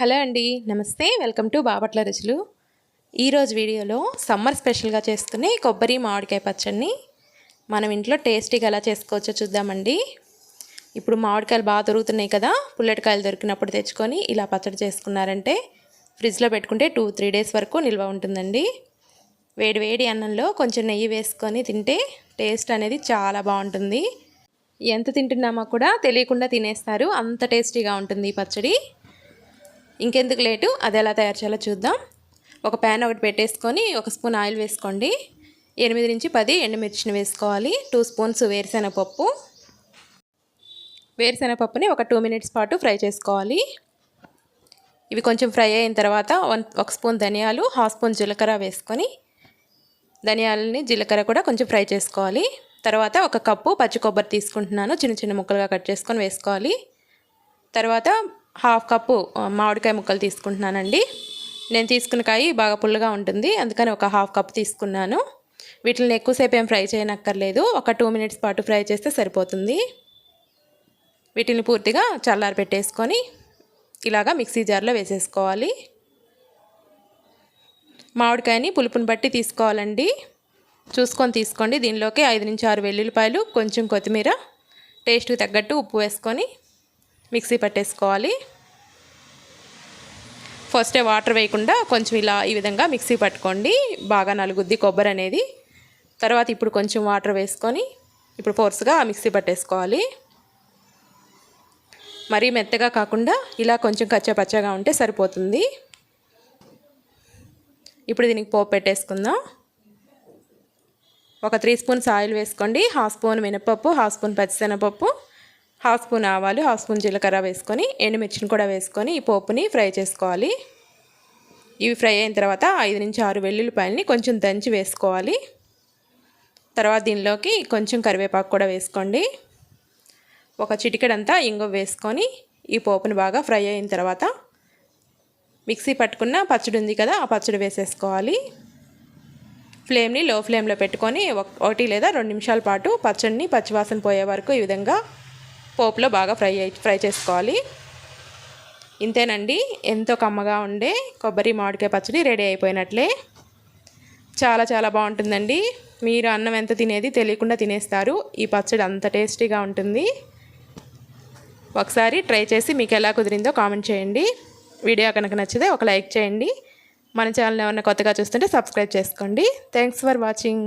Hello అండి నమస్తే. Welcome to Bapatla రుచులు. ఈరోజు వీడియోలో సమ్మర్ స్పెషల్గా చేసుకునే కొబ్బరి మామిడికాయ పచ్చడిని మనం ఇంట్లో టేస్టీగా ఎలా చేసుకోవచ్చో చూద్దామండి. ఇప్పుడు మామిడికాయలు బాగా దొరుకుతున్నాయి కదా పుల్లటికాయలు దొరికినప్పుడు తెచ్చుకొని ఇలా పచ్చడి చేసుకున్నారంటే ఫ్రిడ్జ్లో పెట్టుకుంటే టూ త్రీ డేస్ వరకు నిల్వ ఉంటుందండి. వేడి వేడి అన్నంలో కొంచెం నెయ్యి వేసుకొని తింటే టేస్ట్ అనేది చాలా బాగుంటుంది. ఎంత తింటున్నామో కూడా తెలియకుండా తినేస్తారు. అంత టేస్టీగా ఉంటుంది ఈ పచ్చడి. ఇంకెందుకు లేటు? అది ఎలా తయారు చేయాలో చూద్దాం. ఒక ప్యాన్ ఒకటి పెట్టేసుకొని ఒక స్పూన్ ఆయిల్ వేసుకోండి. ఎనిమిది నుంచి పది ఎండుమిర్చిని వేసుకోవాలి. Two spoons వేరుశెనగపప్పు. వేరుశెనగపప్పుని ఒక టూ మినిట్స్ పాటు ఫ్రై చేసుకోవాలి. ఇవి కొంచెం ఫ్రై అయిన తర్వాత వన్ ఒక స్పూన్ ధనియాలు హాఫ్ స్పూన్ జీలకర్ర వేసుకొని ధనియాలని జీలకర్ర కూడా కొంచెం ఫ్రై చేసుకోవాలి. తర్వాత ఒక కప్పు పచ్చి కొబ్బరి తీసుకుంటున్నాను. చిన్న చిన్న ముక్కలుగా కట్ చేసుకొని వేసుకోవాలి. తర్వాత హాఫ్ కప్పు మామిడికాయ ముక్కలు తీసుకుంటున్నానండి. నేను తీసుకున్న కాయ బాగా పుల్లగా ఉంటుంది. అందుకని ఒక హాఫ్ కప్ తీసుకున్నాను. వీటిని ఎక్కువసేపు ఏం ఫ్రై చేయనక్కర్లేదు. ఒక టూ మినిట్స్ పాటు ఫ్రై చేస్తే సరిపోతుంది. వీటిని పూర్తిగా చల్లారి పెట్టేసుకొని ఇలాగా మిక్సీ జార్లో వేసేసుకోవాలి. మామిడికాయని పులుపుని బట్టి తీసుకోవాలండి. చూసుకొని తీసుకోండి. దీనిలోకి ఐదు నుంచి ఆరు వెల్లుల్లిపాయలు కొంచెం కొత్తిమీర టేస్ట్కి తగ్గట్టు ఉప్పు వేసుకొని మిక్సీ పట్టేసుకోవాలి. ఫస్టే వాటర్ వేయకుండా కొంచెం ఇలా ఈ విధంగా మిక్సీ పట్టుకోండి. బాగా నలుగుద్ది కొబ్బరి అనేది. తర్వాత ఇప్పుడు కొంచెం వాటర్ వేసుకొని ఇప్పుడు ఫోర్స్గా మిక్సీ పట్టేసుకోవాలి. మరీ మెత్తగా కాకుండా ఇలా కొంచెం కచ్చపచ్చగా ఉంటే సరిపోతుంది. ఇప్పుడు దీనికి పోపు పెట్టేసుకుందాం. ఒక త్రీ స్పూన్స్ ఆయిల్ వేసుకోండి. హాఫ్ స్పూన్ మినపప్పు హాఫ్ స్పూన్ పచ్చిశనగపప్పు హాఫ్ స్పూన్ ఆవాలు హాఫ్ స్పూన్ జీలకర్ర వేసుకొని ఎండుమిర్చిని కూడా వేసుకొని ఈ పోపుని ఫ్రై చేసుకోవాలి. ఇవి ఫ్రై అయిన తర్వాత ఐదు నుంచి ఆరు వెల్లుల్లిపాయలని కొంచెం దంచి వేసుకోవాలి. తర్వాత దీనిలోకి కొంచెం కరివేపాకు కూడా వేసుకోండి. ఒక చిటికెడంతా ఇంగు వేసుకొని ఈ పోపుని బాగా ఫ్రై అయిన తర్వాత మిక్సీ పట్టుకున్న పచ్చడి ఉంది కదా ఆ పచ్చడి వేసేసుకోవాలి. ఫ్లేమ్ని లో ఫ్లేమ్లో పెట్టుకొని ఒక- ఒకటి లేదా రెండు నిమిషాల పాటు పచ్చడిని పచ్చివాసన పోయే వరకు ఈ విధంగా పోపులో బాగా ఫ్రై ఫ్రై చేసుకోవాలి. ఇంతేనండి. ఎంతో కమ్మగా ఉండే కొబ్బరి మామిడికాయ పచ్చడి రెడీ అయిపోయినట్లే. చాలా చాలా బాగుంటుందండి. మీరు అన్నం ఎంత తినేది తెలియకుండా తినేస్తారు. ఈ పచ్చడి అంత టేస్టీగా ఉంటుంది. ఒకసారి ట్రై చేసి మీకు ఎలా కుదిరిందో కామెంట్ చేయండి. వీడియో కనుక నచ్చితే ఒక లైక్ చేయండి. మన ఛానల్ ఏమన్నా కొత్తగా చూస్తుంటే సబ్స్క్రైబ్ చేసుకోండి. Thanks for watching.